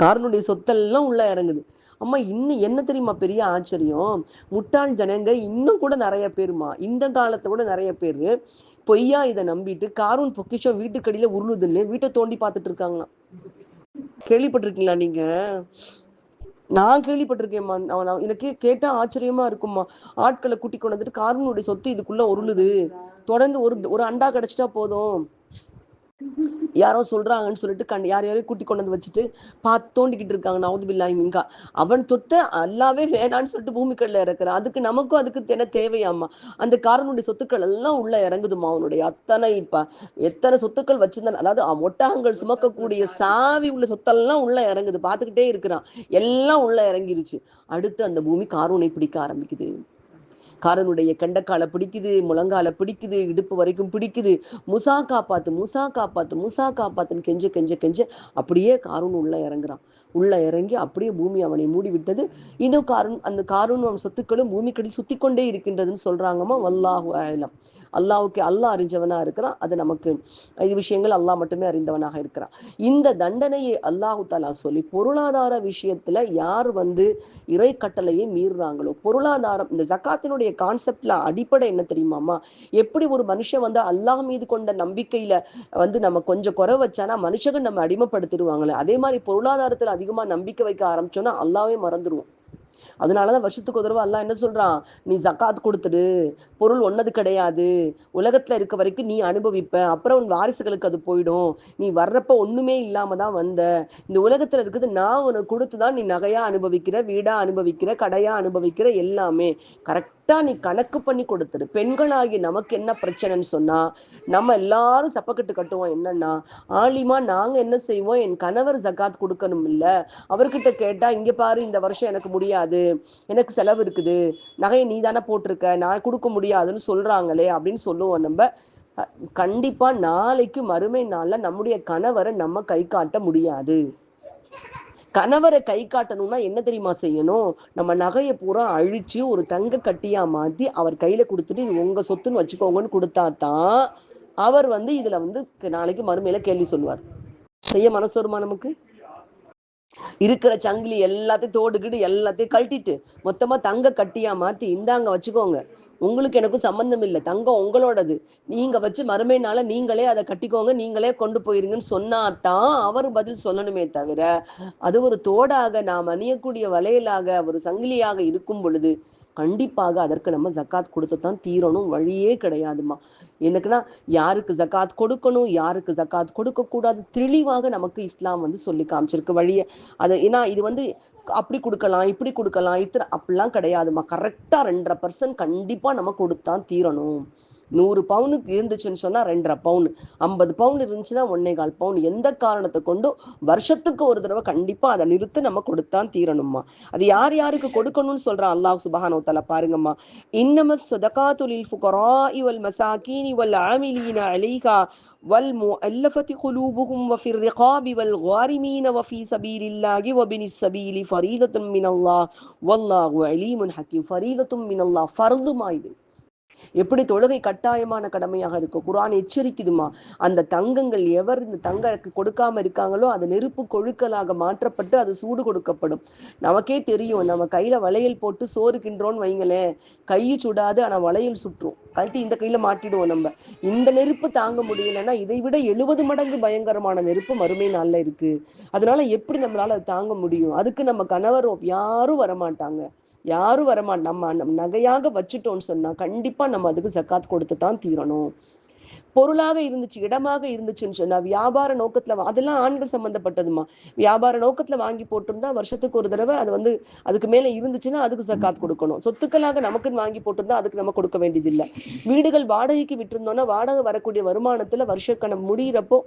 காரனுடைய சொத்தெல்லாம் உள்ள இறங்குது. அம்மா இன்னும் என்ன தெரியுமா பெரிய ஆச்சரியம்? முட்டாள் ஜனங்க இன்னும் கூட நிறைய பேருமா? இந்த காலத்துல கூட நிறைய பேர் பொய்யா இதை நம்பிட்டு காரூன் பொக்கிஷம் வீட்டுக்கடியில உருளுதுன்னு வீட்டை தோண்டி பார்த்துட்டு இருக்காங்களாம். கேள்விப்பட்டிருக்கீங்களா நீங்க? நான் கேள்விப்பட்டிருக்கேன்மா நான் எனக்கு கேட்டா ஆச்சரியமா இருக்கும்மா. ஆட்களை கூட்டி கொண்டு வந்துட்டு காரனுடைய சொத்து இதுக்குள்ள உருளுது. தொடர்ந்து ஒரு ஒரு அண்டா கிடைச்சிட்டா போதும். யாரோ சொல்றாங்கன்னு சொல்லிட்டு கண் யார் யாரையும் கூட்டி கொண்டு வந்து வச்சுட்டு பார்த்து தோண்டிக்கிட்டு இருக்காங்க. நவுது பில்லாய் மிங்கா அவன் சொத்தை அல்லாவே வேணான்னு சொல்லிட்டு பூமிக்கல்ல இறக்குறான். அதுக்கு நமக்கும் அதுக்கு என்ன தேவையாமா அந்த காரனுடைய சொத்துக்கள் எல்லாம் உள்ள இறங்குதுமா அவனுடைய அத்தனை இப்ப எத்தனை சொத்துக்கள் வச்சிருந்தான். அதாவது அவன் ஒட்டகங்கள் சுமக்கக்கூடிய சாவி உள்ள சொத்தெல்லாம் உள்ள இறங்குது. பார்த்துக்கிட்டே இருக்கிறான். எல்லாம் உள்ள இறங்கிருச்சு. அடுத்து அந்த பூமி காரூனை பிடிக்க ஆரம்பிக்குது. காரனுடைய கண்டக்கால பிடிக்குது முழங்கால பிடிக்குது இடுப்பு வரைக்கும் பிடிக்குது. முசா காப்பாத்து முசா காப்பாத்து முசா காப்பாத்துன்னு கெஞ்ச கெஞ்ச கெஞ்ச அப்படியே காரூன் உள்ள இறங்குறான். உள்ள இறங்கி அப்படியே பூமி அவனை மூடி விட்டது இன்னும் காரூன் அந்த காரூன் அவன் சொத்துக்களும் பூமிக்கடியில் சுத்தி கொண்டே இருக்கின்றதுன்னு சொல்றாங்கம்மா. வல்லாஹு ஆயிலம் அல்லாவுக்கு அல்லாஹ் அறிஞ்சவனா இருக்கிறான். அது நமக்கு இது விஷயங்கள் அல்லாஹ் மட்டுமே அறிந்தவனாக இருக்கிறான். இந்த தண்டனையை அல்லாஹு தாலா சொல்லி பொருளாதார விஷயத்துல யார் வந்து இறை கட்டளையை மீறுறாங்களோ பொருளாதாரம் இந்த ஜக்காத்தினுடைய கான்செப்ட்ல அடிப்படை என்ன தெரியுமாமா எப்படி ஒரு மனுஷன் வந்து அல்லாஹ் மீது கொண்ட நம்பிக்கையில வந்து நம்ம கொஞ்சம் குறை வச்சானா மனுஷங்க நம்ம அடிமைப்படுத்திடுவாங்களே. அதே மாதிரி பொருளாதாரத்துல அதிகமா நம்பிக்கை வைக்க ஆரம்பிச்சோம்னா அல்லாவே மறந்துடுவோம் அதனாலதான் வருஷத்துக்கு ஒரு தடவை அல்லா என்ன சொல்றான்? நீ ஜக்காத் கொடுத்துடு பொருள் ஒன்னது கிடையாது உலகத்துல இருக்க வரைக்கும் நீ அனுபவிப்ப அப்புறம் உன் வாரிசுகளுக்கு அது போயிடும் நீ வர்றப்ப ஒண்ணுமே இல்லாம தான் வந்த இந்த உலகத்துல இருக்குது நான் உனக்கு கொடுத்துதான் நீ நகையா அனுபவிக்கிற வீடா அனுபவிக்கிற கடையா அனுபவிக்கிற எல்லாமே. கரெக்ட் நீ கணக்கு பண்ணி கொடுத்துரு. பெண்களாகி நமக்கு என்ன பிரச்சனைன்னு சொன்னா நம்ம எல்லாரும் சப்பக்கட்டு கட்டுவோம். என்னன்னா ஆலிமா நாங்க என்ன செய்வோம்? என் கணவர் ஜக்காத் கொடுக்கணும் இல்ல அவர்கிட்ட கேட்டா இங்க பாரு இந்த வருஷம் எனக்கு முடியாது. எனக்கு செலவு இருக்குது. நகையை நீ தானே போட்டிருக்க. நான் கொடுக்க முடியாதுன்னு சொல்றாங்களே அப்படின்னு சொல்லுவோம் நம்ம. கண்டிப்பா நாளைக்கு மறுமை நாள்ல நம்முடைய கணவரை நம்ம கை காட்ட முடியாது. கணவரை கை காட்டணும்னா என்ன தெரியுமா செய்யணும்? நம்ம நகையை பூரா அழிச்சு ஒரு தங்க கட்டியா மாத்தி அவர் கையில கொடுத்துட்டு இது உங்க சொத்துன்னு வச்சுக்கோங்கன்னு கொடுத்தா தான் அவர் வந்து இதுல வந்து நாளைக்கு மறுமையில கேள்வி சொல்லுவார். செய்ய மனசு வருமா நமக்கு? இருக்கிற சங்கிலி எல்லாத்தையும் தோடுகிட்டு எல்லாத்தையும் கழட்டிட்டு மொத்தமா தங்க கட்டியா மாத்தி இந்தாங்க வச்சுக்கோங்க. உங்களுக்கு எனக்கும் சம்பந்தம் இல்லை. தங்கம் உங்களோடது. நீங்க வச்சு மறுமையினால நீங்களே அதை கட்டிக்கோங்க. நீங்களே கொண்டு போயிருங்கன்னு சொன்னாதான் அவர் பதில் சொல்லணுமே தவிர அது ஒரு தோடாக நாம் அணியக்கூடிய வளையலாக ஒரு சங்கிலியாக இருக்கும் பொழுது கண்டிப்பாக அதற்கு நம்ம ஜக்காத் கொடுத்து தான் தீரணும். வழியே கிடையாதுமா எனக்குன்னா யாருக்கு ஜக்காத் கொடுக்கணும் யாருக்கு ஜக்காத் கொடுக்க கூடாது தெளிவாக நமக்கு இஸ்லாம் வந்து சொல்லி காமிச்சிருக்கு வழியை. அதை ஏன்னா இது வந்து அப்படி கொடுக்கலாம் இப்படி கொடுக்கலாம் இத்தனை அப்படிலாம் கிடையாதுமா கரெக்டா ரெண்டரை பர்சன்ட் கண்டிப்பா நம்ம கொடுத்தான் தீரணும். நூறு பவுனுக்கு இருந்துச்சுன்னு சொன்னா ரெண்டரை பவுன் ஐம்பது பவுன் இருந்துச்சுன்னா ஒன்னே கால் பவுன் எந்த காரணத்தை கொண்டும் வருஷத்துக்கு ஒரு தடவை கண்டிப்பா அதை நிறுத்து நம்ம கொடுத்தான் தீரணுமா அது யார் யாருக்கு கொடுக்கணும்னு சொல்றான் அல்லாஹ் சுபஹானோ தஆலா பாருங்கம்மா இன்னம சதகாத்துலில் ஃபுகராஇ வல் மசாகீனி வல் ஆமிலீன அலைஹா والمؤلفة قلوبهم وفي الرقاب والغارمين وفي سبيل الله وبن السبيل فريضة من الله والله عليم حكيم فريضة من الله فرض ما இது எப்படி தொழுகை கட்டாயமான கடமையாக இருக்கும் குரான் எச்சரிக்குதுமா? அந்த தங்கங்கள் எவர் இந்த தங்கக்கு கொடுக்காம இருக்காங்களோ அது நெருப்பு கொழுக்கலாக மாற்றப்பட்டு அது சூடு கொடுக்கப்படும். நமக்கே தெரியும் நம்ம கையில வளையல் போட்டு சோறு கின்றோன்னு வைங்களேன் கையை சுடாது ஆனா வளையல் சுற்றும். கழட்டி இந்த கையில மாட்டிடுவோம் நம்ம. இந்த நெருப்பு தாங்க முடியலன்னா இதை விட எழுபது மடங்கு பயங்கரமான நெருப்பு மறுமை நாள்ல இருக்கு. அதனால எப்படி நம்மளால அது தாங்க முடியும்? அதுக்கு நம்ம கணவர் யாரும் வரமாட்டாங்க. யாரும் வரமாட்டோம் நம்ம நம்ம நகையாக வச்சுட்டோம்னு சொன்னா கண்டிப்பா நம்ம அதுக்கு ஜக்காத் கொடுத்து தான் தீரணும். பொருளாக இருந்துச்சு இடமாக இருந்துச்சுன்னு சொன்னா வியாபார நோக்கத்துல அதெல்லாம் ஆண்கள் சம்பந்தப்பட்டதுமா வியாபார நோக்கத்துல வாங்கி போட்டிருந்தா வருஷத்துக்கு ஒரு தடவை அது வந்து அதுக்கு மேல இருந்துச்சுன்னா அதுக்கு ஜக்காத் கொடுக்கணும். சொத்துக்களாக நமக்குன்னு வாங்கி போட்டிருந்தா அதுக்கு நம்ம கொடுக்க வேண்டியதில்லை. வீடுகள் வாடகைக்கு விட்டிருந்தோம்னா வாடகை வரக்கூடிய வருமானத்துல வருஷக்கணம் முடியிறப்போ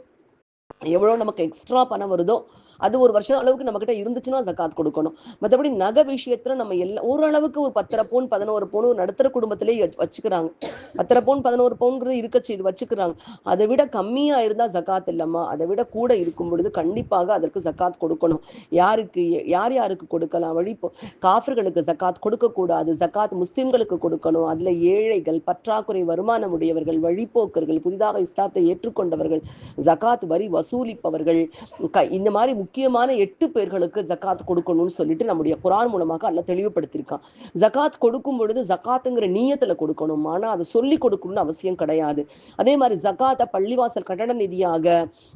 எவ்வளவு நமக்கு எக்ஸ்ட்ரா பணம் வருதோ அது ஒரு வருஷம் அளவுக்கு நம்ம கிட்ட இருந்துச்சுன்னா ஜக்காத் கொடுக்கணும். மற்றபடி நகை விஷயத்துல நம்ம எல்லாம் ஓரளவுக்கு ஒரு பத்தரை பவுன் பதினோரு பவுன் ஒரு நடுத்தர குடும்பத்திலே வச்சுக்கிறாங்க. பத்தரை பவுன் பதினோரு பவுன்கிறது இருக்க செய்து வச்சுக்கிறாங்க. அதை விட கம்மியா இருந்தா ஜக்காத் இல்லம்மா. அதை விட கூட இருக்கும் பொழுது கண்டிப்பாக அதற்கு ஜக்காத் கொடுக்கணும். யாருக்கு யார் யாருக்கு கொடுக்கலாம்? வழி காஃபர்களுக்கு ஜக்காத் கொடுக்க கூடாது ஜக்காத் முஸ்லிம்களுக்கு கொடுக்கணும். அதுல ஏழைகள் பற்றாக்குறை வருமானம் உடையவர்கள் வழிப்போக்கர்கள் புதிதாக இஸ்லாத்தை ஏற்றுக்கொண்டவர்கள் ஜக்காத் வரி வசூலிப்பவர்கள் க- இந்த மாதிரி முக்கியமான எட்டு பேர்களுக்கு ஜக்காத் கொடுக்கணும்னு சொல்லிட்டு நம்முடைய குரான் மூலமாக அல்ல தெளிவுபடுத்தியிருக்கான். ஜக்காத் கொடுக்கும் பொழுது ஜக்காத்துங்கிற நீயத்துல கொடுக்கணும். ஆனா அதை சொல்லி கொடுக்கணும்னு அவசியம் கிடையாது. அதே மாதிரி ஜக்காத்தை பள்ளிவாசல் கட்டண நிதியாக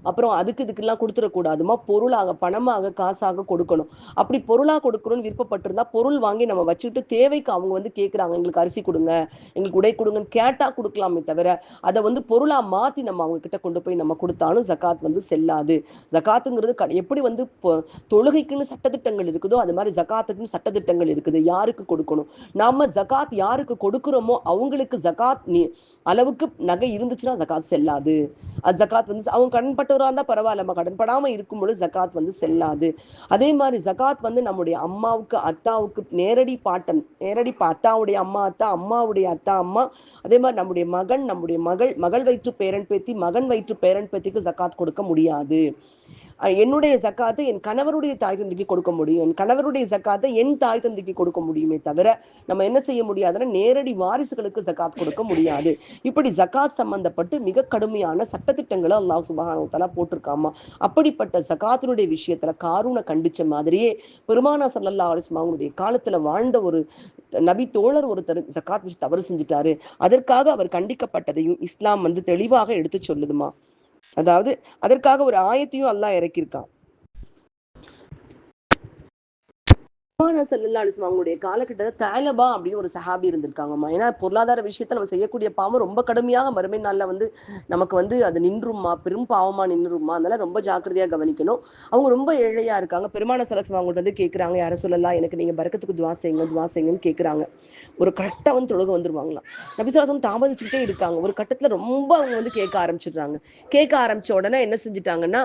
அப்புறம் அதுக்கு இதுக்கெல்லாம் கொடுத்துடக்கூடாதுமா? பொருளாக பணமாக காசாக கொடுக்கணும். அப்படி பொருளாக கொடுக்கணும்னு விருப்பப்பட்டிருந்தா பொருள் வாங்கி நம்ம வச்சுக்கிட்டு தேவைக்கு அவங்க வந்து கேட்குறாங்க எங்களுக்கு அரிசி கொடுங்க எங்களுக்கு உடை கொடுங்கன்னு கேட்டா கொடுக்கலாமே தவிர அதை வந்து பொருளா மாத்தி நம்ம அவங்க கிட்ட கொண்டு போய் நம்ம கொடுத்தாலும் ஜக்காத் வந்து செல்லாது. ஜக்காத்துங்கிறது எப்படி வந்து தொழுகைக்குன்னு சட்டத்திட்டங்கள் இருக்குதோ அது மாதிரி ஜகாத்துக்குன்னு சட்டத்திட்டங்கள் இருக்குது. யாருக்கு கொடுக்கணும்? நாம ஜகாத் யாருக்கு கொடுக்குறோமோ அவங்களுக்கு ஜகாத் நீ அளவுக்கு நகை இருந்துச்சுன்னா ஜகாத் செல்லாது. அது ஜகாத் வந்து அவங்க கடன்பட்டவரா இருந்தா பரவாயில்லம்மா கடன்படாம இருக்கும் பொழுது ஜகாத் வந்து செல்லாது. அதே மாதிரி ஜகாத் வந்து நம்முடைய அம்மாவுக்கு அத்தாவுக்கு நேரடி பாட்டன் நேரடி அத்தாவுடைய அம்மா அத்தா அம்மாவுடைய அத்தா அம்மா அதே மாதிரி நம்முடைய மகன் நம்முடைய மகள் மகள் வயிற்று பேரன் பேத்தி மகன் வயிற்று பேரன் பேத்திக்கு ஜக்காத் கொடுக்க முடியாது. என்னுடைய ஜக்காத்தை என் கணவருடைய தாய் தந்தைக்கு கொடுக்க முடியும். என் கணவருடைய ஜக்காத்தை என் தாய் தந்தைக்கு கொடுக்க முடியுமே தவிர நம்ம என்ன செய்ய முடியாதுன்னா நேரடி வாரிசுகளுக்கு ஜக்காத் கொடுக்க முடியாது. இப்படி ஜக்காத் சம்பந்தப்பட்டு மிக கடுமையான சட்டத்திட்டங்களை அல்லாஹ் சுபஹானஹு போட்டிருக்காமா? அப்படிப்பட்ட ஜக்காத்தினுடைய விஷயத்துல காரூனை கண்டிச்ச மாதிரியே பெருமானா சல்லல்லா அலைஹி அவங்களுடைய காலத்துல வாழ்ந்த ஒரு நபி தோழர் ஒருத்தர் ஜக்காத் விஷயம் தவறு செஞ்சுட்டாரு. அதற்காக அவர் கண்டிக்கப்பட்டதையும் இஸ்லாம் வந்து தெளிவாக எடுத்து சொல்லுதுமா? அதாவது அதற்காக ஒரு ஆயத்தையும் அல்லாஹ் இறக்கியிருக்கான் பெருமானா செல்லல்லா அலிஸ்லாம் அவங்களுடைய காலகட்டத்தில் தாலபா அப்படின்னு ஒரு சஹாபி இருந்திருக்காங்கம்மா ஏன்னா பொருளாதார விஷயத்தில் நம்ம செய்யக்கூடிய பாவம் ரொம்ப கடுமையாக மறுமை நாளில் வந்து நமக்கு வந்து அது நின்றுமா? பெரும் பாவமா நின்றுமா? அதனால ரொம்ப ஜாக்கிரதையாக கவனிக்கணும். அவங்க ரொம்ப ஏழையா இருக்காங்க. பெருமான சலசம் அவங்கள்ட்ட வந்து கேட்குறாங்க யார சொல்லலாம் எனக்கு நீங்கள் பரக்கத்துக்கு துவா செய்யுங்க துவா செய்யுங்கன்னு கேட்குறாங்க ஒரு கரெக்டாக வந்து தொழுக வந்துருவாங்களாம். நபிசலாசம் தாமதிச்சுக்கிட்டே இருக்காங்க. ஒரு கட்டத்தில் ரொம்ப அவங்க வந்து கேட்க ஆரம்பிச்சிடுறாங்க. கேட்க ஆரம்பிச்ச உடனே என்ன செஞ்சுட்டாங்கன்னா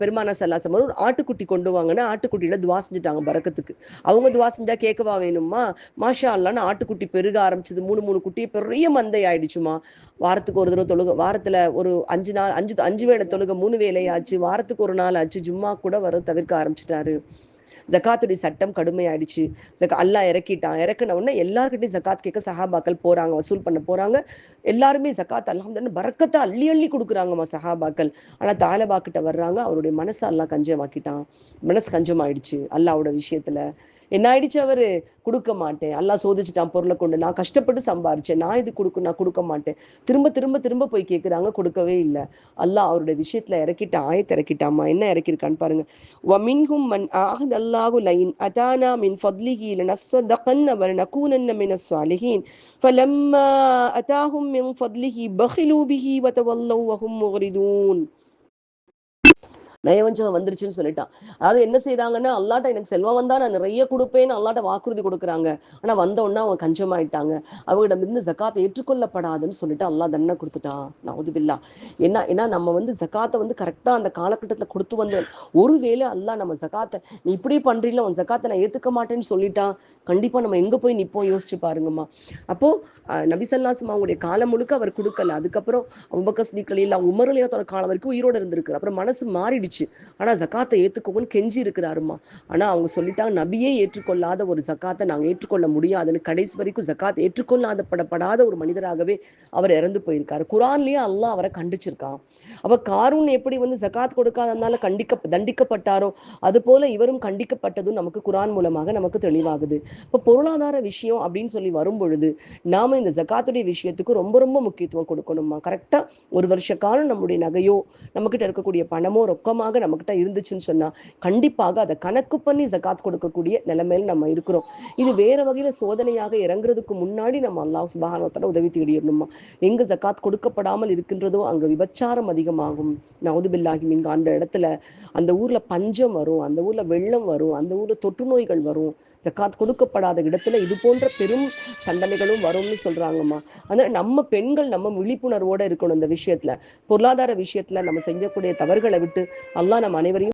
பெருமான சல்லாசம் ஒரு ஆட்டுக்குட்டி கொண்டு வாங்கன்னா ஆட்டுக்குட்டியில துவா செஞ்சுட்டாங்க பரக்கத்துக்கு. அவங்க துவா செஞ்சா கேட்கவா வேணுமா மாஷா அல்லான்னு ஆட்டுக்குட்டி பெருக ஆரம்பிச்சது மூணு மூணு குட்டி பெரிய மந்தை ஆயிடுச்சுமா. வாரத்துக்கு ஒரு தடவை தொழுக வாரத்துல ஒரு அஞ்சு நாள் அஞ்சு அஞ்சு வேளை தொழுக மூணு வேளை ஆச்சு வாரத்துக்கு ஒரு நாள் ஆச்சு ஜும்மா கூட வர தவிர்க்க ஆரம்பிச்சிட்டாரு. ஜக்காத்துடைய சட்டம் கடுமையாயிடுச்சு. ஜக்கா அல்லா இறக்கிட்டான். இறக்குன உடனே எல்லாருக்கிட்டையும் ஜக்காத் கேட்க சஹாபாக்கள் போறாங்க வசூல் பண்ண போறாங்க. எல்லாருமே ஜக்காத் அல்ஹம்துலில்லாஹ் பறக்கத்தை அள்ளி அள்ளி கொடுக்குறாங்கம்மா சஹாபாக்கள். ஆனா தாலபா கிட்ட வர்றாங்க. அவருடைய மனசை அல்லா கஞ்சமாக்கிட்டான். மனசு கஞ்சமாயிடுச்சு அல்லாவோட விஷயத்துல. என்ன ஆயிடுச்சு அவரு? கொடுக்க மாட்டேன். எல்லாம் சோதிச்சுட்டான் பொருளை கொண்டு நான் கஷ்டப்பட்டு சம்பாரிச்சேன். நான் இது கொடுக்க நான் கொடுக்க மாட்டேன். திரும்ப திரும்ப திரும்ப போய் கேட்குறாங்க கொடுக்கவே இல்லை. அல்லாஹ் அவருடைய விஷயத்துல இறக்கிட்டான் ஆயத்தை இறக்கிட்டாமா என்ன இறக்கிருக்கான்னு பாருங்க. வமின்ஹும் மன் ஆஹ் அல்லாஹு லைன் அதானா மின் ஃபத்லிஹி லனஸ்வதகன்ன வலனகூனன்ன மின ஸாலிஹீன் ஃபலம்மா அதாஹும் மின் ஃபத்லிஹி பஹிலூ பிஹி வதவல்லவ் வஹும் முக்ரிதூன் நயவஞ்சகம் வந்துருச்சுன்னு சொல்லிட்டான். அதாவது என்ன செய்யறாங்கன்னா அல்லாட்ட எனக்கு செல்வம் வந்தா நான் நிறைய கொடுப்பேன்னு அல்லாட்ட வாக்குறுதி கொடுக்குறாங்க. ஆனா வந்த உடனே அவங்க கஞ்சமாயிட்டாங்க. அவங்களிடம் இருந்து ஜக்காத்தை ஏற்றுக்கொள்ளப்படாதுன்னு சொல்லிட்டு அல்லாஹ் தண்டனை கொடுத்துட்டான். நவுதுபில்லா. என்ன ஏன்னா நம்ம வந்து ஜக்காத்தை வந்து கரெக்டா அந்த காலகட்டத்துல கொடுத்து வந்த ஒருவேளை அல்லா நம்ம ஜக்காத்தை நீ இப்படி பண்றீங்களா உன் ஜக்காத்தை நான் ஏத்துக்க மாட்டேன்னு சொல்லிட்டான். கண்டிப்பா நம்ம எங்க போய் நிப்போம்? யோசிச்சு பாருங்கம்மா. அப்போ அஹ், நபிசல்லாசம் அவங்களுடைய காலம் முழுக்க அவர் கொடுக்கல. அதுக்கப்புறம் அபுபக்கர் சித்திகள் இல்ல உமரலியாத்தோட காலம் வரைக்கும் உயிரோட இருந்திருக்கு அப்புறம் மனசு மாறிடுச்சு. ஆனா ஜக்காத்தை ஏற்றுக்கோங்கன்னு கெஞ்சி இருக்கிறாருமா ஆனால் அவங்க சொல்லிட்டாங்க நபியே ஏற்றுக்கொள்ளாத ஒரு ஜக்காத்தை நாங்கள் ஏற்றுக்கொள்ள முடியாதுன்னு கடைசி வரைக்கும் ஜக்காத் ஏற்றுக்கொள்ளாத படப்படாத ஒரு மனிதராகவே அவர் இறந்து போயிருக்காரு. குரான்லேயே அல்லாஹ் அவரை கண்டிச்சிருக்கான். அப்போ காரூன் எப்படி வந்து ஜக்காத் கொடுக்காதனால கண்டிக்க தண்டிக்கப்பட்டாரோ அது போல இவரும் கண்டிக்கப்பட்டதும் நமக்கு குரான் மூலமாக நமக்கு தெளிவாகுது. இப்போ பொருளாதார விஷயம் அப்படின்னு சொல்லி வரும் பொழுது நாம இந்த ஜக்காத்துடைய விஷயத்துக்கு ரொம்ப ரொம்ப முக்கியத்துவம் கொடுக்கணுமா கரெக்டாக ஒரு வருஷ காலம் நம்முடைய நகையோ நம்மக்கிட்ட இருக்கக்கூடிய பணமோ ரொக்கமோ அதிகமாக நம்மகிட்ட இருந்துச்சுன்னு சொன்னா கண்டிப்பாக அதை கணக்கு பண்ணி ஜக்காத் கொடுக்கக்கூடிய நிலைமையில நம்ம இருக்கிறோம். இது வேற வகையில சோதனையாக இறங்குறதுக்கு முன்னாடி நம்ம அல்லாஹ் சுபஹானவத்தால உதவி தேடிடணுமா? எங்க ஜக்காத் கொடுக்கப்படாமல் இருக்கின்றதோ அங்க விபச்சாரம் அதிகமாகும். நவுதுபில்லாஹி மிங்க அந்த இடத்துல அந்த ஊர்ல பஞ்சம் வரும் அந்த ஊர்ல வெள்ளம் வரும் அந்த ஊர்ல தொற்று நோய்கள் வரும். ஜக்காத் கொடுக்கப்படாத இடத்துல இது போன்ற பெரும் தண்டனைகளும் வரும்னு சொல்றாங்கம்மா. அதனால நம்ம பெண்கள் நம்ம விழிப்புணர்வோட இருக்கணும் இந்த விஷயத்துல. பொருளாதார விஷயத்துல நம்ம செய்யக்கூடிய தவறுகளை விட்டு அல்லாஹ் நம்ம அனைவரையும்